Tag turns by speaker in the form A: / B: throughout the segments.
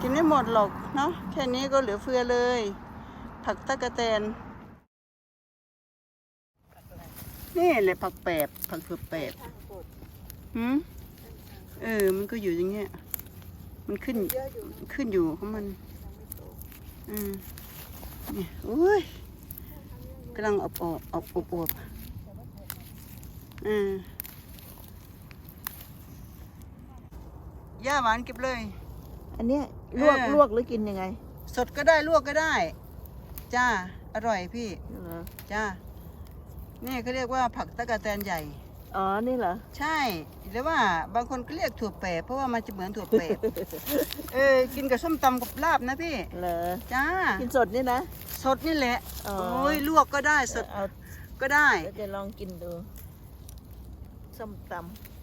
A: กินไม่หมดหรอกเนาะแค่นี้ก็เหลือเฟือเลย ผักตะกะแตน นี่แหละผักแปบผักเผือกแปบหืมเออ มันก็อยู่อย่างเงี้ย มันขึ้นขึ้นอยู่ของมัน อืมเนี่ยอุ้ยกำลังอบอบอบอบอบอืมย่าหวานเก็บเลย
B: อันเนี้ยลวก
A: เออ
B: ลวกหรือกินยังไง
A: สดก็ได้ลวกก็ได้ จ้า อร่อยพี่
B: เหรอ
A: จ้า นี่เขาเรียกว่าผักตะกะแตนใหญ่
B: อ๋อ นี่เหรอ
A: ใช่ หรือว่าบางคนก็เรียกถั่วแปบเพราะว่ามันจะเหมือนถั่วแปบเออ กินกับส้มตำกับลาบนะพี่
B: เหรอ
A: จ้า
B: กินสดนี่นะ
A: สดนี่แหละ
B: อ๋อ
A: โอ้ยลวกก็ได้สด
B: เอา
A: ก็ได้
B: เดี๋ยวจะลองกินดู ส้มตำ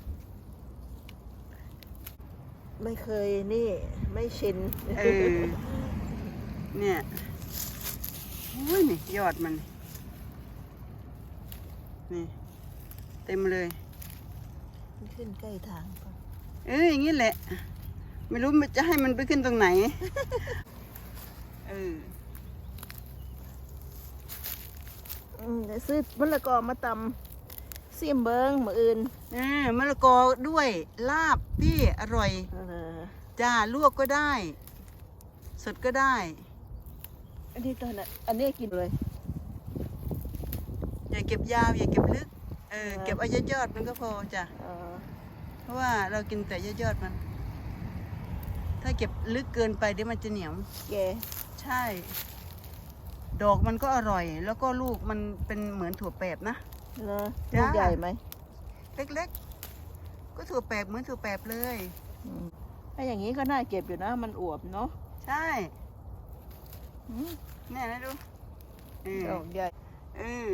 B: ไม่เคยนี่ไม่ชิน
A: เออเนี่ยโอ้ยนี่ยอดมัน นี่ เต็มเลย
B: มันขึ้นใกล้ทางก่อน
A: เอออย่างนี้แหละ ไม่รู้มันจะให้มันไปขึ้นตรงไหน เออ
B: อืมเดี๋ยวซื้อมะละกอมาตำ เสียมเบิงมืออื่น
A: เออมะละกอด้วยลาบพี่อร่อย
B: เออ
A: จ้าลวกก็ได้ สดก็ได้
B: อันนี้ตอนนั้นอันนี้กินเลย
A: อย่าเก็บยาวอย่าเก็บลึกเออ
B: เออ
A: เก็บเอายอดๆมันก็พอจ้ะ
B: เออ
A: เพราะว่าเรากินแต่ยอดๆมัน ถ้าเก็บลึกเกินไปเดี๋ยวมันจะเหนียว
B: แก
A: ใช่ ดอกมันก็อร่อย แล้วก็ลูกมันเป็นเหมือนถั่วแปบนะ
B: เหรอ
A: จ้า
B: ลูกใหญ่ไหม
A: เล็กๆ ก็ถั่วแปบเหมือนถั่วแปบเลย
B: อืมถ้าอย่างนี้ก็น่าเก็บอยู่นะ มันอวบเนาะ
A: ใช่
B: อืม
A: เนี่ยนะดูเออ
B: ดอกใหญ่
A: เออ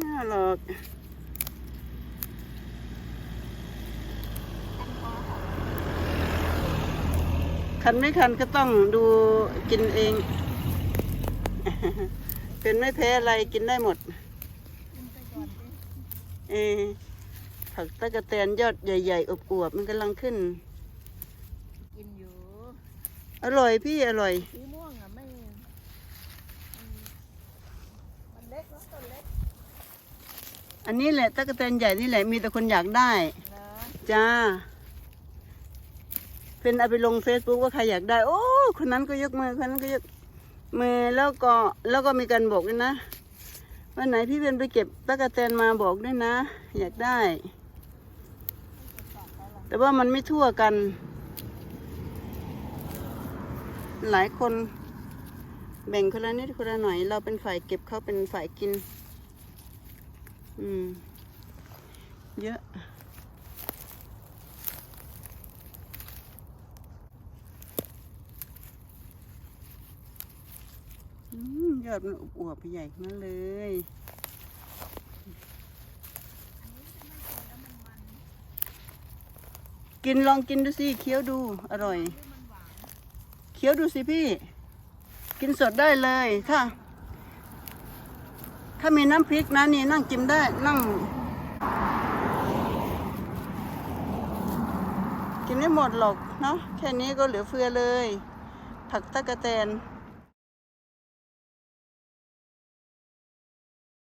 A: น่าหรอก คันไม่คันก็ต้องดูกินเอง เป็นไม่แพ้อะไรกินได้หมดเออผักตะกะแตนยอดใหญ่ๆอวบๆมันกำลังขึ้น
B: กินอยู่
A: อร่อยพี่อร่อย
B: สีม่วงอะไม่มันมันเล็กแล้วต้นเล็ก
A: อันนี้แหละตะกะแตนใหญ่นี่แหละมีแต่คนอยากได้
B: นะ
A: จ้า เป็นเอาไปลงเฟซบุ๊กว่าใครอยากได้ โอ้ คนนั้นก็ยกมือคนนั้นก็ยกมือแล้วก็แล้วก็มีการบอกด้วยนะวันไหนพี่เป็นไปเก็บตะกะแตนมาบอกด้วยนะ อยากได้ แต่ว่ามันไม่ทั่วกัน หลายคนแบ่งคนละนิดคนละหน่อย เราเป็นฝ่ายเก็บเขาเป็นฝ่ายกิน อืม เยอะ ยอดมันอวบๆใหญ่ขนมาเลยกินลองกินดูสิเคี้ยวดูอร่อย เคี้ยวดูสิพี่ กินสดได้เลยถ้า ถ้ามีน้ำพริกนะนี่นั่งจิ้มได้นั่ง กินไม่หมดหรอกเนาะแค่นี้ก็เหลือเฟือเลย ผักตะกะแตน